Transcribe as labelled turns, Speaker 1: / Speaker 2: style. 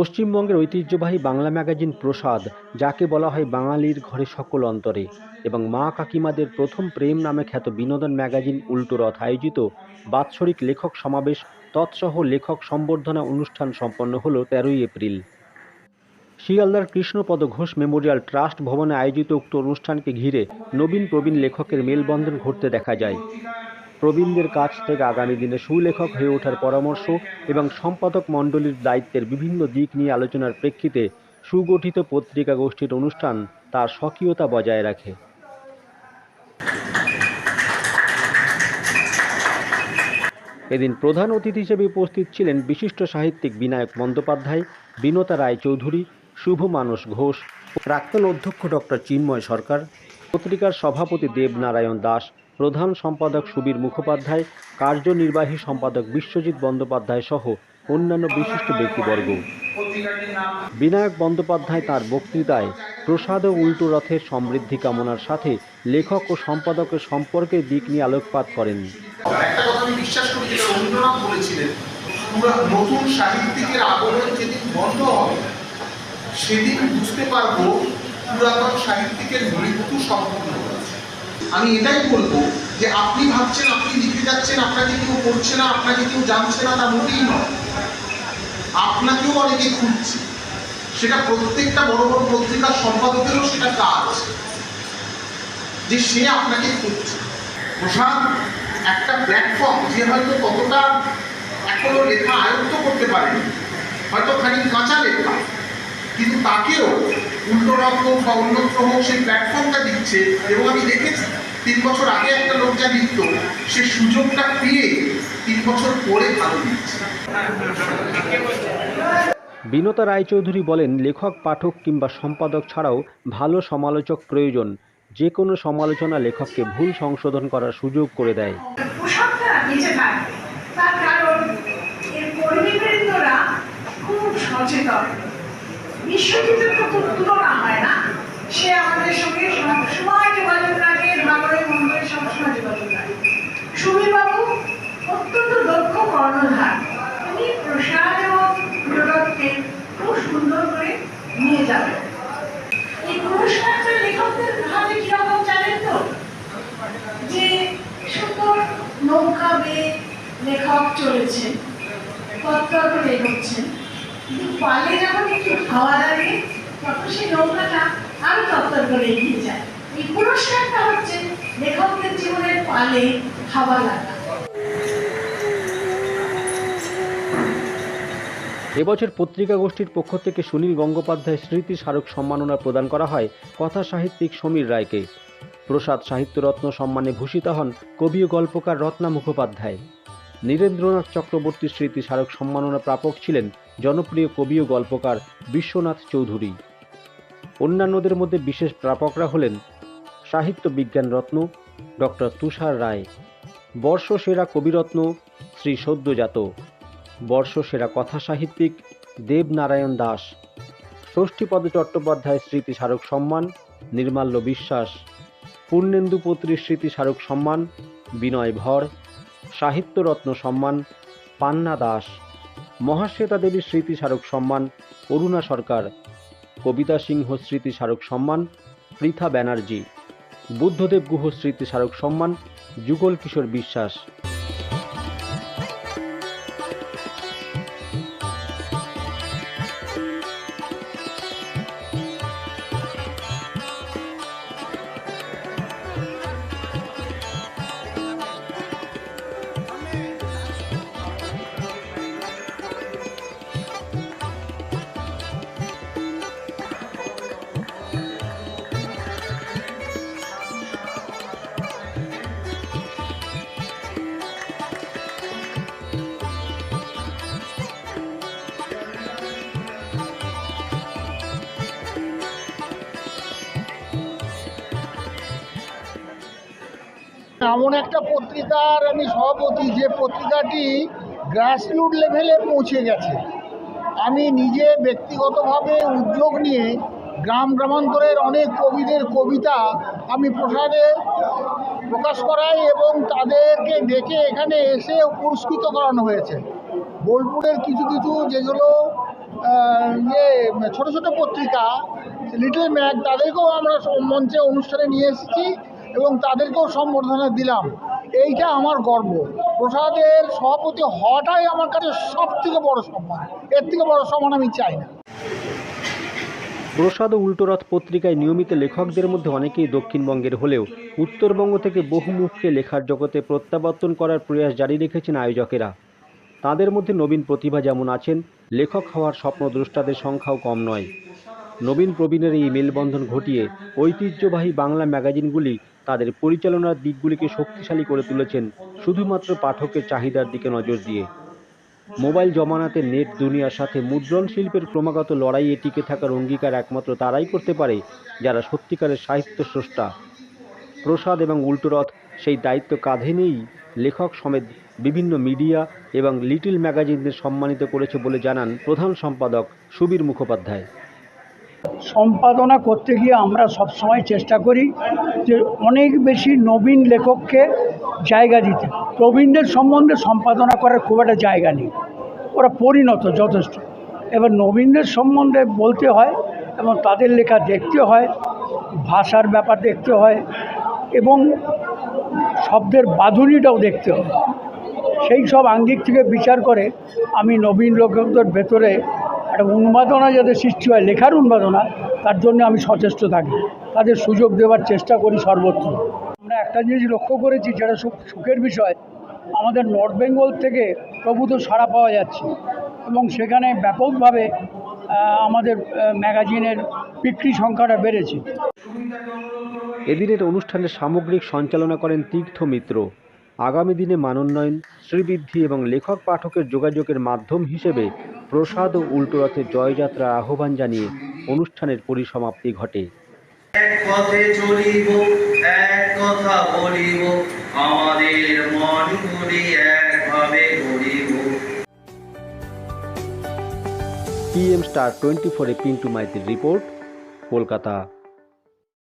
Speaker 1: পশ্চিমবঙ্গের ঐতিহ্যবাহী বাংলা ম্যাগাজিন প্রসাদ, যাকে বলা হয় বাঙালির ঘরে সকল অন্তরে, এবং মা কাকিমাদের প্রথম প্রেম নামে খ্যাত বিনোদন ম্যাগাজিন উল্টো রথ আয়োজিত বাৎসরিক লেখক সমাবেশ, তৎসহ লেখক সম্বর্ধনা অনুষ্ঠান সম্পন্ন হল তেরোই এপ্রিল। শিয়ালদার কৃষ্ণপদ ঘোষ মেমোরিয়াল ট্রাস্ট ভবনে আয়োজিত উক্ত অনুষ্ঠানকে ঘিরে নবীন প্রবীণ লেখকের মেলবন্ধন ঘটতে দেখা যায়। প্রবীণদের কাছ থেকে আগামী দিনে সুলেখক হয়ে ওঠার পরামর্শ এবং সম্পাদক মণ্ডলীর দায়িত্বের বিভিন্ন দিক নিয়ে আলোচনার প্রেক্ষিতে সুগঠিত পত্রিকা গোষ্ঠীর অনুষ্ঠান তার স্বকীয়তা বজায় রাখে। এদিন প্রধান অতিথি হিসেবে উপস্থিত ছিলেন বিশিষ্ট সাহিত্যিক বিনায়ক বন্দ্যোপাধ্যায়, বিনতা রায়চৌধুরী শুভ মানস ঘোষ, প্রাক্তন অধ্যক্ষ ডক্টর চিন্ময় সরকার, পত্রিকার সভাপতি দেবনারায়ণ দাস প্রধান সম্পাদক সুবীর মুখোপাধ্যায়, কার্যনির্বাহী সম্পাদক বিশ্বজিৎ বন্দ্যোপাধ্যায় সহ অন্যান্য বিশিষ্ট ব্যক্তিবর্গ। বিনায়ক বন্দ্যোপাধ্যায় তার বক্তৃতায়, প্রসাদ ও উল্টো রথের সমৃদ্ধি কামনার সাথে লেখক ও সম্পাদকের সম্পর্কের দিক নিয়ে আলোকপাত করেন।
Speaker 2: নতুন সাহিত্যিকের আগমন যেদিন বন্ধ হবে, সেদিন বুঝতে পারব পুরাতন সাহিত্যিকের মৃত্যু সম্পূর্ণ আমি এটাই বলব যে আপনি ভাবছেন, আপনি লিখে যাচ্ছেন, আপনাকে কেউ পড়ছে না, আপনাকে কেউ জানছে না, তা মোটেই নয়। আপনাকেও অনেকে খুঁজছে। সেটা প্রত্যেকটা বড় বড় পত্রিকার সম্পাদকেরও সেটা কাজ। যে সে আপনাকে খুঁজছে। প্রসাদ, একটা প্ল্যাটফর্ম যে হয়তো ততটা এখনও লেখা আয়ত্ত করতে পারেনি, হয়তো খানিক কাঁচা লেখা, কিন্তু তাকেও উল্টো হোক বা অন্যত্র হোক সেই প্ল্যাটফর্মটা দিচ্ছে, এবং আমি দেখেছি। তিন বছর আগে একটা লোক যা লিখত সে সুযোগটা পেয়ে তিন বছর পরে ভালো লিখছে।
Speaker 1: বিনতা রায়চৌধুরী বলেন লেখক পাঠক কিংবা সম্পাদক ছাড়াও ভালো সমালোচক প্রয়োজন। যে কোনো সমালোচনা লেখককে ভুল সংশোধন করার সুযোগ করে দেয়।
Speaker 3: বিশ্বজিতের তো তুলনা হয় না। সে আমাদের সঙ্গে সবসময় যোগাযোগ যে সুন্দর নৌকা বেয়ে লেখক চলেছেন তত্ত্ব করে এগোচ্ছেন কিন্তু পালে যখন একটু হাওয়া লাগে, তখন সেই নৌকাটা আরও তত্ত্ব করে এগিয়ে যায়। এই পুরস্কারটা হচ্ছে জীবনের পালে হাওয়া লাগা
Speaker 1: এবছর পত্রিকা গোষ্ঠীর পক্ষ থেকে সুনীল গঙ্গোপাধ্যায় স্মৃতি স্মারক সম্মাননা প্রদান করা হয় কথা সাহিত্যিক সমীর রায়কে। প্রসাদ সাহিত্যরত্ন সম্মানে ভূষিত হন কবি ও গল্পকার রত্না মুখোপাধ্যায়। নীরেন্দ্রনাথ চক্রবর্তী স্মৃতি স্মারক সম্মাননা প্রাপক ছিলেন জনপ্রিয় কবি ও গল্পকার বিশ্বনাথ চৌধুরী। অন্যান্যদের মধ্যে বিশেষ প্রাপকরা হলেন সাহিত্য বিজ্ঞান রত্ন, ডক্টর তুষার রায়। বর্ষসেরা কবিরত্ন শ্রী সদ্যজাত। বর্ষসেরা কথা সাহিত্যিক, দেবনারায়ণ দাস। ষষ্ঠীপদ চট্টোপাধ্যায় স্মৃতি স্মারক সম্মান, নির্মাল্য বিশ্বাস। পূর্ণেন্দু পত্রীর স্মৃতি স্মারক সম্মান, বিনয় ভর। সাহিত্যরত্ন সম্মান, পান্না দাস। মহাশ্বেতা দেবীর স্মৃতি স্মারক সম্মান, অরুণা সরকার। কবিতা সিংহ স্মৃতি স্মারক সম্মান, পৃথা ব্যানার্জি। বুদ্ধদেব গুহ স্মৃতি স্মারক সম্মান যুগল কিশোর বিশ্বাস।
Speaker 4: এমন একটা পত্রিকার আমি সভাপতি, যে পত্রিকাটি গ্রাসরুট লেভেলে পৌঁছে গেছে। আমি নিজে ব্যক্তিগতভাবে উদ্যোগ নিয়ে গ্রাম গ্রামান্তরের অনেক কবিদের কবিতা আমি প্রসারে প্রকাশ করাই এবং তাদেরকে ডেকে এখানে এসে পুরস্কৃত করানো হয়েছে। বোলপুরের কিছু কিছু যেগুলো ইয়ে ছোট ছোট পত্রিকা লিটল ম্যাগ তাদেরকেও আমরা মঞ্চে অনুষ্ঠানে নিয়ে এসেছি। এবং তাদেরকেও সম্বর্ধনা দিলাম। এইটা আমার গর্ব। প্রসাদের সভাপতি হওয়াটাই আমার কাছে সব থেকে বড় সম্মান। এর থেকে বড় সম্মান আমি চাই না।
Speaker 1: প্রসাদ ও উল্টোরথ পত্রিকায় নিয়মিত লেখকদের মধ্যে অনেকেই দক্ষিণবঙ্গের হলেও উত্তরবঙ্গ থেকে বহু মুখকে লেখার জগতে প্রত্যাবর্তন করার প্রয়াস জারি রেখেছেন আয়োজকেরা। তাদের মধ্যে নবীন প্রতিভা যেমন আছেন, লেখক হওয়ার স্বপ্নদ্রষ্টাদের সংখ্যাও কম নয়। নবীন প্রবীণের এই মেলবন্ধন ঘটিয়ে ঐতিহ্যবাহী বাংলা ম্যাগাজিনগুলি তাদের পরিচালনার দিকগুলিকে শক্তিশালী করে তুলেছেন শুধুমাত্র পাঠকের চাহিদার দিকে নজর দিয়ে। মোবাইল জমানাতে নেট দুনিয়ার সাথে মুদ্রণ শিল্পের ক্রমাগত লড়াইয়ে টিকে থাকার অঙ্গীকার একমাত্র তারাই করতে পারে, যারা সত্যিকারের সাহিত্য স্রষ্টা। প্রসাদ এবং উল্টোরথ সেই দায়িত্ব কাঁধে নিয়েই লেখক সমেত বিভিন্ন মিডিয়া এবং লিটল ম্যাগাজিনদের সম্মানিত করেছে বলে জানান প্রধান সম্পাদক সুবীর মুখোপাধ্যায়।
Speaker 5: সম্পাদনা করতে গিয়ে আমরা সবসময় চেষ্টা করি যে অনেক বেশি নবীন লেখককে জায়গা দিতে। প্রবীণদের সম্বন্ধে সম্পাদনা করার খুব একটা জায়গা নেই। ওরা পরিণত, যথেষ্ট। এবার নবীনদের সম্বন্ধে বলতে হয় এবং তাদের লেখা দেখতে হয়, ভাষার ব্যাপার দেখতে হয় এবং শব্দের বাঁধুনিটাও দেখতে হয়। সেই সব আঙ্গিক থেকে বিচার করে আমি নবীন লেখকদের ভেতরে একটা উন্মাদনা যাতে সৃষ্টি হয়, লেখার উন্মাদনা, তার জন্য আমি সচেষ্ট থাকি। তাদের সুযোগ দেওয়ার চেষ্টা করি সর্বত্র। আমরা একটা জিনিস লক্ষ্য করেছি, যেটা সুখ সুখের বিষয়, আমাদের নর্থ বেঙ্গল থেকে প্রভূত সাড়া পাওয়া যাচ্ছে এবং সেখানে ব্যাপকভাবে আমাদের ম্যাগাজিনের বিক্রি সংখ্যাটা বেড়েছে।
Speaker 1: এদিনের অনুষ্ঠানের সামগ্রিক সঞ্চালনা করেন তীর্থ মিত্র। আগামী দিনে মানোন্নয়ন, শ্রীবৃদ্ধি এবং লেখক পাঠকের যোগাযোগের মাধ্যম হিসেবে প্রসাদ ও উল্টোরথের জয়যাত্রার আহ্বান জানিয়ে অনুষ্ঠানের পরিসমাপ্তি ঘটে।
Speaker 6: এক পথে চলিব, এক কথা বলিব, আমাদের মনগুলি একভাবে গড়িব।
Speaker 1: পিএম স্টার টোয়েন্টি ফোরে পিন্টু মাইতির রিপোর্ট কলকাতা